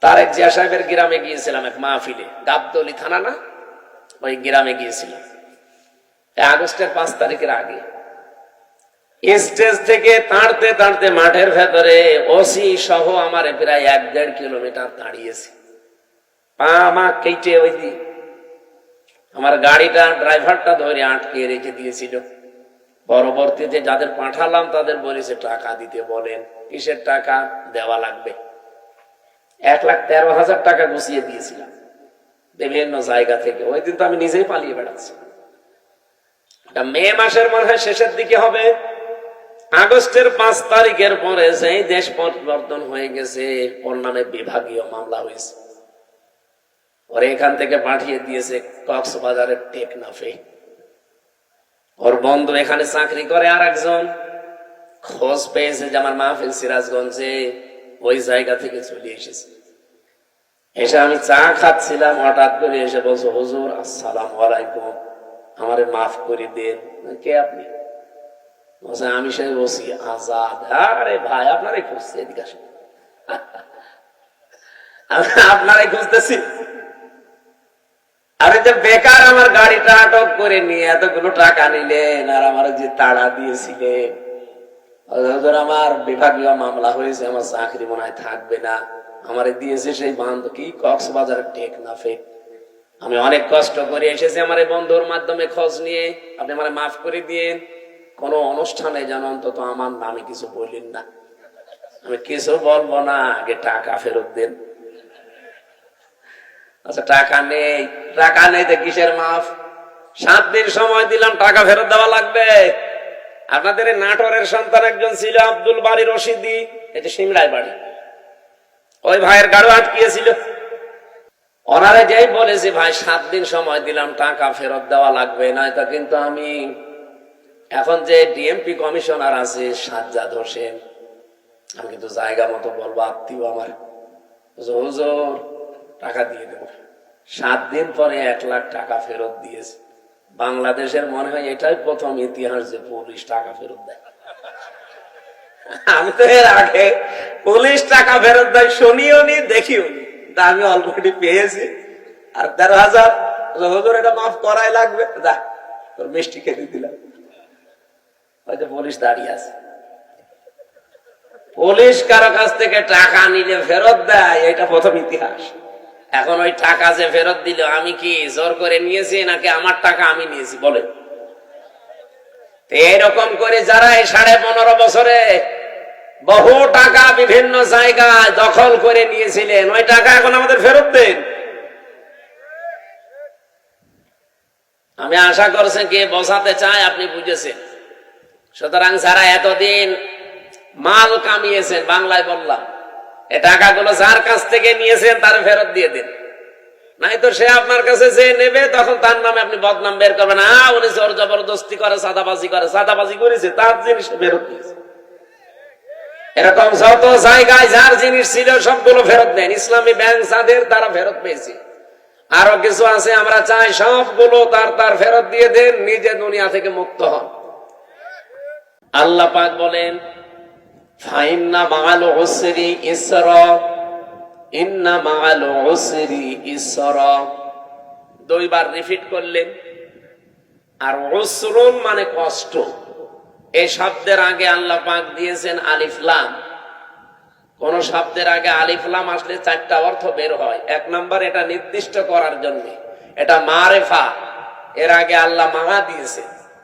তারেক জিয়া সাহেবের গ্রামে গিয়েছিলাম এক মাহফিলে। গাবদলি থানা না? ওই গ্রামে গিয়েছিলাম। আগস্টের পাঁচ তারিখের আগে। স্টেজ থেকে তাড়তে তাড়তে মাঠের ভেতরে ওসি সহ আমার প্রায় এক দেড় কিলোমিটার দাঁড়িয়েছে। পা মা কেটে ওই আমার গাড়িটা, ড্রাইভারটা ধরে আটকে রেখে দিয়েছিল। পরবর্তীতে যাদের পাঠালাম তাদের বলেছে, টাকা দিতে বলেন। কিসের টাকা? দেওয়া লাগবে। এক লাখ তেরো হাজার টাকা গুছিয়ে দিয়েছিলাম। বিভিন্ন জায়গা থেকে। ওই দিন তো আমি নিজেই পালিয়ে বেড়াচ্ছি। মে মাসের মনে হয় শেষের দিকে হবে। আগস্টের পাঁচ তারিখের পরে সেই দেশ পরিবর্তন হয়ে গেছে ওর নামে বিভাগীয় মামলা হয়েছে। ওর এখান থেকে পাঠিয়ে দিয়েছে কক্সবাজারের টেকনাফে। ওর বন্ধু এখানে চাকরি করে আর একজন খোঁজ পেয়েছে যে আমার মাহফিল সিরাজগঞ্জে। ওই জায়গা থেকে চলে এসেছে। এসে আমি চা খাচ্ছিলাম, হঠাৎ করে এসে বলছো, হুজুর, আসসালাম আলাইকুম। আমারে মাফ করে দেন। কে আপনি? আমি সেই বসি আজাদ। আরে ভাই আপনারাই খুঁজছে, এদিকে আসুন। আপনারাই খুঁজতেছি। আরে যে বেকার আমার গাড়িটা আটক করে নিয়ে এতগুলো টাকা নিলেন, আর আমার যে তাড়া দিয়েছিলেন। হুজুর, আমার বিভাগীয় মামলা হয়েছে আমার চাকরি মনে হয় থাকবে না। আমারে দিয়েছে সেই বান্ধব কি কক্সবাজার টেকনাফে। আমি অনেক কষ্ট করে এসেছি আমার বন্ধুর মাধ্যমে খোঁজ নিয়ে। আপনি আমার মাফ করে দিয়েন। কোন অনুষ্ঠানে যেন অন্তত আমার নামে কিছু বললেন না। আমি কিছু বলব না আগে টাকা ফেরত দেন। আচ্ছা টাকা নেই। টাকা নেই তো কিসের মাফ? সাত দিন সময় দিলাম টাকা ফেরত দেওয়া লাগবে। আপনাদের নাটোরের সন্তান একজন ছিল আব্দুল বাড়ি রশিদি এটি সিমরাই বাড়ি। ওই ভাইয়ের গাড়ি আটকিয়েছিল ওনারা যেই বলেছে, ভাই, সাত দিন সময় দিলাম, টাকা ফেরত দেওয়া লাগবে, নয়তো কিন্তু আমি এখন যে ডিএমপি কমিশনার আছে, সাজ্জাদ হোসেন, আমি কিন্তু জায়গা মতো বলব, আত্মীয় আমার। হুজুর, টাকা দিয়ে দেবো। সাত দিন পরে এক লাখ টাকা ফেরত দিয়েছে। বাংলাদেশের মনে হয় এটাই প্রথম ইতিহাস যে পুলিশ টাকা ফেরত দেয়। আমি তো এর আগে পুলিশ টাকা ফেরত দেয় শুনিও নি, দেখিও নি। আমি অলরেডি পেয়েছি। আর তেরো হাজার হুজুর এটা মাফ করাই লাগবে। যা, তোর মিষ্টি খেতে দিলাম। হয়তো পুলিশ দাঁড়িয়ে আছে। পুলিশ কারও কাছ থেকে টাকা নিলে ফেরত দেয়, এটা প্রথম ইতিহাস। এখন ওই টাকা যে ফেরত দিল, আমি কি জোর করে নিয়েছি নাকি আমার টাকা আমি নিয়েছি? বলে এরকম করে যারা এই সাড়ে পনেরো বছরে বহু টাকা বিভিন্ন জায়গায় দখল করে নিয়েছিলেন, ওই টাকা এখন আমাদের ফেরত দেন। আমি আশা করছেন কে বসাতে চাই আপনি বুঝেছেন। সুতরাং যারা এতদিন মাল কামিয়েছেন, বাংলায় বললাম এই টাকাগুলো যার কাছ থেকে নিয়েছেন তার ফেরত দিয়ে দিন। নাই তো সে আপনার কাছে যে নেবে, তখন তার নামে আপনি বদনাম বের করবেন। আ, উনি জোর জবরদস্তি করে সাদাবাজি করে সাদাবাজি করেছে, তার জিনিস ফেরত দিয়েছে। এরকম যত জায়গায় যার জিনিস ছিল, সবগুলো ফেরত দেন। ইসলামী ব্যাংক যাদের, তারা ফেরত পেয়েছে। আরও কিছু আছে, আমরা চাই সবগুলো তার তার ফেরত দিয়ে দেন, নিজে দুনিয়া থেকে মুক্ত হন। আল্লাহ পাক বলেন ফাইন্না মাল দুইবার রিপিট করলেন। আর মানে কষ্ট। এই শব্দের আগে আল্লাহ পাক দিয়েছেন কোন শব্দের আগে আসলে চারটা অর্থ বের হয়। এক নম্বর, এটা নির্দিষ্ট করার জন্য। এটা মারেফা। এর আগে আল্লাহ মা দিয়েছে।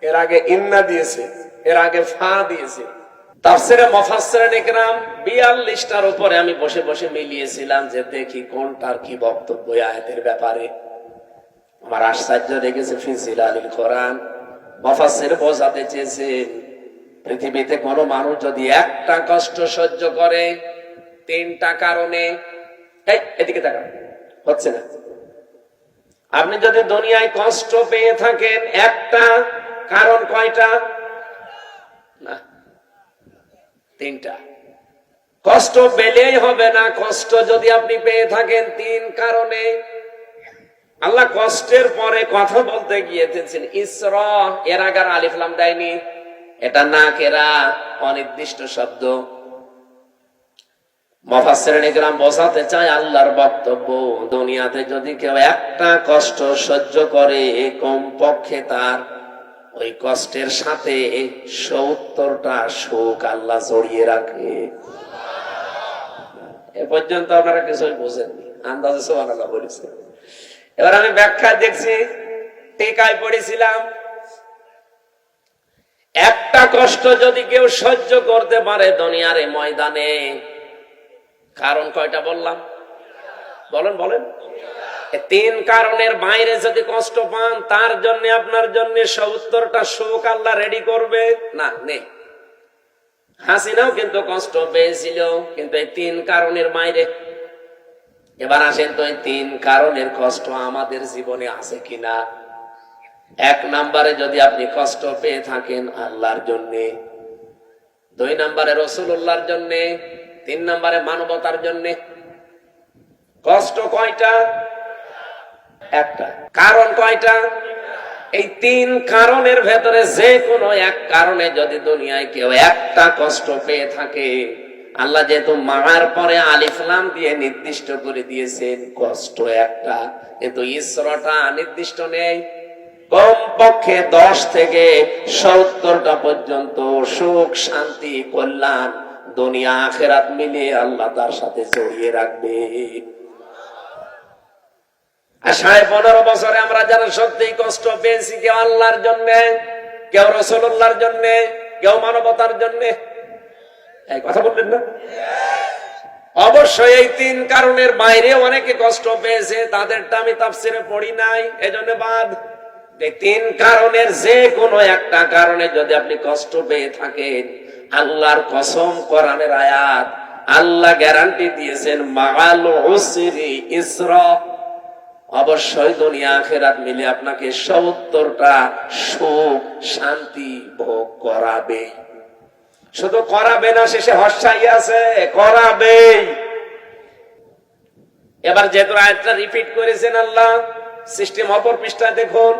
এর আগে ইন্না দিয়েছে। এর আগে ফা দিয়েছে। তাফসিরে মফাসসিরিন ইকরাম 42টার উপরে আমি বসে বসে মিলিয়েছিলাম যে দেখি কোনটার কি বক্তব্য আয়াতের ব্যাপারে। আমার আশ্চর্য লেগেছে ফিজিল আলীল কোরআন। মফাসির বোঝাতে চেয়েছেন পৃথিবীতে কোনো মানুষ যদি একটা কষ্ট সহ্য করে তিনটা কারণে এদিকে তাকান, হচ্ছে না। আপনি যদি দুনিয়ায় কষ্ট পেয়ে থাকেন একটা, কারণ কয়টা? না। তিনটা। কষ্ট পেলেই হবে না, কষ্ট যদি আপনি পেয়ে থাকেন তিন কারণে। আল্লাহ কষ্টের পরে কথা বলতে গিয়েছেন, ইসর, এর আগার আলিফলাম দেয়নি। এটা না কেরা, অনির্দিষ্ট শব্দ। মফাসেরাম বসাতে চায় আল্লাহর বক্তব্য, দুনিয়াতে যদি কেউ একটা কষ্ট সহ্য করে কম পক্ষে তার ওই কষ্টের সাথে সত্তরটা সুখ আল্লাহ জড়িয়ে রাখে। এ পর্যন্ত আপনারা কিছুই বোঝেননি। আন্দাজে সোহান আল্লাহ বলেছে। এবার আমি ব্যাখ্যা দেখছি, টেকায় পড়েছিলাম, একটা কষ্ট যদি কেউ সহ্য করতে পারে দুনিয়ার ময়দানে, কারণ কয়টা বললাম? বলেন বলেন। তিন কারণের বাইরে যদি কষ্ট পান, তার জন্য, আপনার জন্য সত্তরটা শোক আল্লাহ রেডি করবে? না, নেই। হাসিনাও কিন্তু কষ্ট পেয়েছিল, কিন্তু এই তিন কারণের বাইরে। এবার আসেন তো এই তিন কারণের কষ্ট আমাদের জীবনে আছে কিনা? এক নাম্বারে যদি আপনি কষ্ট পেয়ে থাকেন আল্লাহর জন্যে, দুই নাম্বারে রসুল্লাহর জন্যে, তিন নাম্বারে মানবতার জন্যে। কষ্ট কয়টা? একটা। কারণ কয়টা? এই তিন কারণের ভেতরে যে কোনো এক কারণে যদি দুনিয়ায় কেউ একটা কষ্ট পেয়ে থাকে, আল্লাহ যেহেতু মার পরে আলিফলাম দিয়ে নির্দিষ্ট করে দিয়েছেন, কষ্ট একটা। কিন্তু ঈশ্বরটা নির্দিষ্ট নেই, কমপক্ষে দশ থেকে সত্তরটা পর্যন্ত সুখ, শান্তি, কল্যাণ দুনিয়া, আখেরাত মিলে আল্লাহ তার সাথে জড়িয়ে রাখবে। তিন কারণের বাইরে আমি তাফসিরে পড়ি নাই, এজন্য বাদ। তিন কারণের যে কোনো একটা কারণে যদি আপনি কষ্ট পেয়ে থাকেন, আল্লাহর কসম কোরআনের আয়াত আল্লাহ গ্যারান্টি দিয়েছেন উসরি ইসরা। অবশ্যই দুনিয়া আখেরাত মিলে আপনাকে সত্তরটা সুখ, শান্তি ভোগ করাবে। শুধু করাবে না, শেষে হর্ষাই আছে। করাবে। এবার যেহেতু আয়াতটা রিপিট করেছেন আল্লাহ সিস্টেম অপর পৃষ্ঠা দেখুন।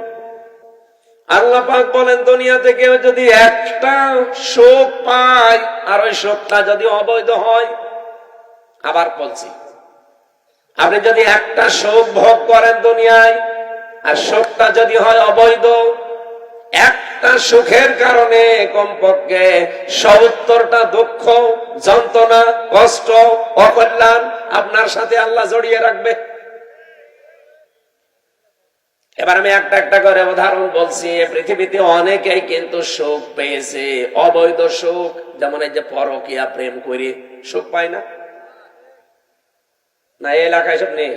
আল্লাহ পাক বলেন, দুনিয়া থেকে যদি একটা শোক পায় আর ওই শোকটা যদি অবৈধ হয়, আবার বলছি আপনি যদি একটা শোক ভোগ করেন দুনিয়ায়, আর শোকটা যদি হয় অবৈধ, একটা সুখের কারণে কমপক্ষে সত্তরটা দুঃখ, যন্ত্রণা, কষ্ট, অকল্যাণ আপনার সাথে আল্লাহ জড়িয়ে রাখবে। এবার আমি একটা একটা করে উদাহরণ বলছি পৃথিবীতে অনেকেই কিন্তু সুখ পেয়েছে, অবৈধ সুখ যেমন এই যে পরকিয়া প্রেম করে সুখ পায় না? না, এই এলাকায় সব নেই।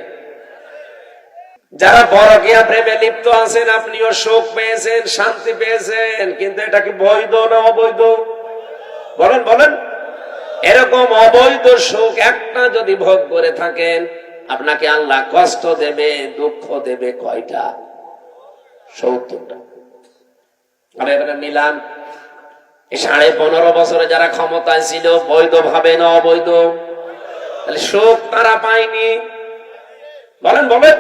যারা পরকিয়া প্রেমে লিপ্ত আছেন, আপনিও সুখ পেয়েছেন, শান্তি পেয়েছেন, কিন্তু এটা কি বৈধ না অবৈধ? বলেন বলেন। এরকম অবৈধ সুখ একটা যদি ভোগ করে থাকেন, আপনাকে আল্লাহ কষ্ট দেবে, দুঃখ দেবে কয়টা? সত্তরটা। মিলান সাড়ে পনেরো বছরে যারা ক্ষমতায় ছিল বৈধ ভাবে না অবৈধ? তাহলে সুখ তারা পায়নি। বলেন বলেন।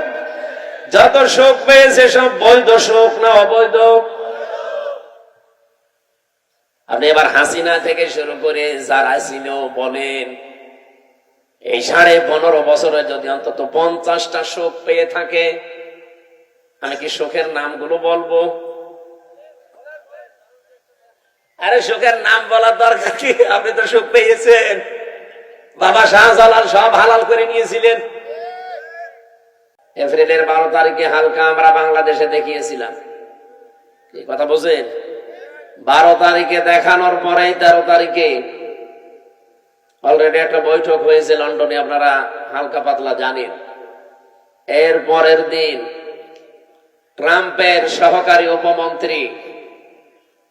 যত সুখ পেয়েছে, সব বৈধ সুখ না অবৈধ? আপনি এবার হাসিনা থেকে শুরু করে যারা ছিল বলেন, এই সাড়ে পনেরো বছরে যদি অন্তত পঞ্চাশটা শোক পেয়ে থাকে, আমি কি সুখের নামগুলো বলব? আরে সুখের নাম বলার দরকার কি? আপনি তো সুখ পেয়েছেন। বাবা শাহজালাল সব হালাল করে নিয়েছিলেন। এপ্রিলের বারো তারিখে হালকা আমরা বাংলাদেশে দেখিয়েছিলাম। কি কথা বোঝেন বারো তারিখে দেখানোর পরেই তেরো তারিখে অলরেডি একটা বৈঠক হয়েছে লন্ডনে, আপনারা হালকা পাতলা জানেন। এর পরের দিন ট্রাম্পের সহকারী উপমন্ত্রী,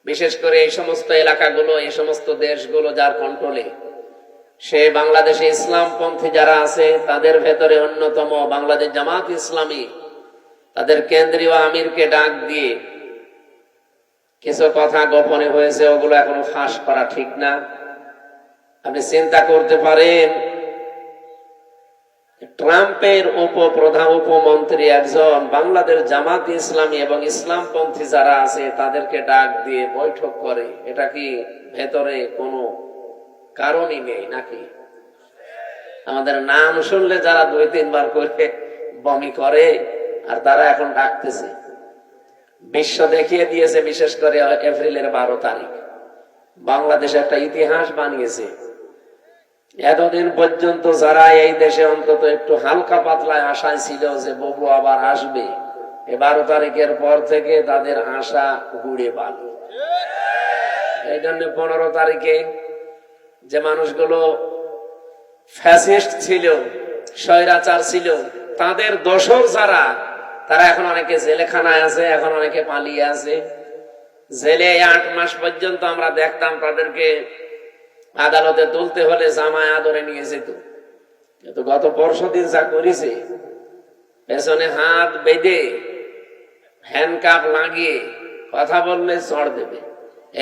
বিশেষ করে এই সমস্ত এলাকাগুলো, এই সমস্ত দেশগুলো যার কন্ট্রোলে সে বাংলাদেশে ইসলামপন্থী যারা আছে, তাদের ভেতরে অন্যতম বাংলাদেশ জামাত ইসলামী। তাদের কেন্দ্রীয় আমিরকে ডাক দিয়ে কিছু কথা গোপনে হয়েছে, ওগুলো এখনও ফাঁস করা ঠিক না। আপনি চিন্তা করতে পারেন, ট্রাম্পের উপপ্রধান উপমন্ত্রী একজন বাংলাদেশ জামাত ইসলামী এবং ইসলামপন্থী যারা আছে, তাদেরকে ডাক দিয়ে বৈঠক করে। এটা কি ভেতরে কোনো কারণই নেই নাকি? আমাদের নাম শুনলে যারা দুই, তিনবার করে বমি করে, আর তারা এখন ডাকতেছে। বিশ্ব দেখিয়ে দিয়েছে, বিশেষ করে এপ্রিলের বারো তারিখ। বাংলাদেশ একটা ইতিহাস বানিয়েছে। এতদিন পর্যন্ত যারা এই দেশে অন্তত একটু হালকা পাতলায় আশায় ছিল যে ববু আবার আসবে, এ বারো তারিখের পর থেকে তাদের আশা গুড়ে বাল এই জন্য পনেরো তারিখে যে মানুষগুলো ফ্যাসিস্ট ছিল, স্বৈরাচার ছিল, তাদের দোষর যারা, তারা এখন অনেকে জেলেখানায় আছে, এখন অনেকে পালিয়ে আছে। জেলে আট মাস পর্যন্ত আমরা দেখতাম তাদেরকে আদালতে তুলতে হলে জামায় আদরে নিয়ে যেত। কিন্তু গত পরশু দিন যা করেছে, পেছনে হাত বেঁধে হ্যান্ডকাপ লাগিয়ে কথা বললে চড় দেবে।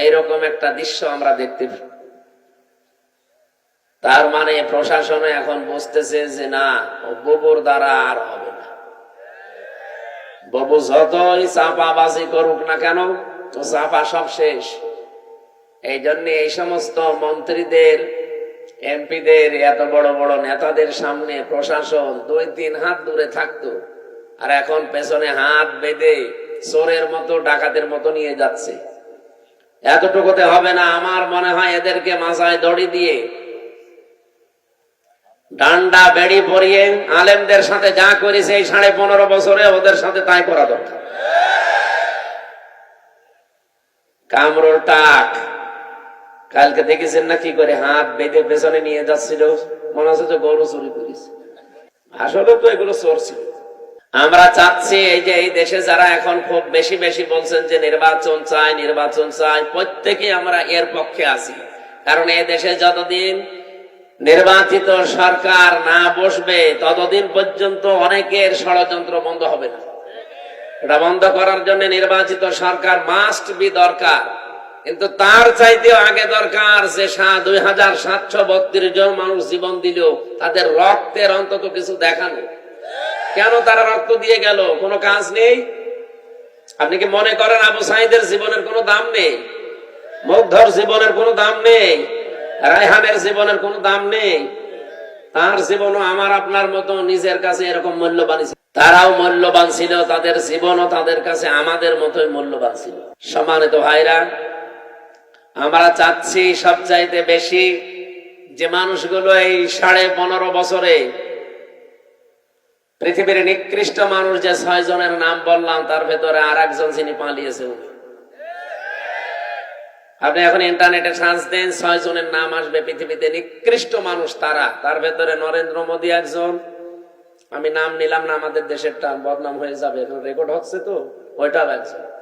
এইরকম একটা দৃশ্য আমরা দেখতে পাই। তার মানে প্রশাসন এখন বুঝতেছে যে না, ও ববুর দ্বারা আর হবে না। ববু যতই চাপাবাজি করুক না কেন তো চাপা সব শেষ। এই জন্য এই সমস্ত মন্ত্রীদের, এমপিদের, এত বড় বড় নেতাদের সামনে প্রশাসন দুই তিন হাত দূরে থাকতো, আর এখন পেছনে হাত বেঁধে চোরের মতো, ডাকাতের মতো নিয়ে যাচ্ছে। এতটুকুতে হবে না, আমার মনে হয় এদেরকে মাথায় দড়ি দিয়ে ডান্ডা বেড়ি পরিয়ে আলেমদের সাথে যা করেছে এই সাড়ে পনেরো বছরে ওদের সাথে তাই করা দরকার। কামরুল টাক, কালকে দেখেছেন না কি করে হাত বেঁধে পেছনে নিয়ে যাচ্ছিল? মনে হচ্ছে যে গরু চুরি করেছে। আসলে তো এগুলো চোর ছিল। আমরা চাচ্ছি এই যে এই দেশে যারা এখন খুব বেশি বেশি বলছেন যে নির্বাচন চাই নির্বাচন চাই, প্রত্যেকে আমরা এর পক্ষে আছি। কারণ এ দেশে যতদিন নির্বাচিত সরকার না বসবে, ততদিন পর্যন্ত অনেকের ষড়যন্ত্র বন্ধ হবে না। এটা বন্ধ করার জন্য নির্বাচিত সরকার মাস্ট বি দরকার। কিন্তু তার চাইতেও আগে দরকার যে দুই হাজার সাতশো বত্রিশ জন মানুষ জীবন দিল, তাদের রক্তের অন্তত কিছু দেখানো। কেন তারা রক্ত দিয়ে গেল? কোনো কাজ নেই? আপনি কি মনে করেন আবু সাইদের জীবনের কোনো দাম নেই? মুগ্ধর জীবনের কোনো দাম নেই? রায়হানের জীবনের কোনো দাম নেই। তার জীবনও আমার আপনার মতো নিজের কাছে এরকম মূল্যবান। তারাও মূল্যবান ছিল, তাদের জীবনও তাদের কাছে আমাদের মতোই মূল্যবান ছিল। সম্মানিত ভাইরা, আমরা চাচ্ছি সবচাইতে বেশি যে মানুষগুলো এই সাড়ে পনেরো বছরে পৃথিবীর নিকৃষ্ট মানুষ যে ছয় জনের নাম বললাম, তার ভেতরে আর একজন যিনি পালিয়েছে উনি আপনি এখন ইন্টারনেটে সার্চ দেন, ছয় জনের নাম আসবে পৃথিবীতে। নিকৃষ্ট মানুষ তারা। তার ভেতরে নরেন্দ্র মোদী একজন। আমি নাম নিলাম না, আমাদের দেশের দেশেরটা বদনাম হয়ে যাবে। এখন রেকর্ড হচ্ছে তো, ওইটাও একজন।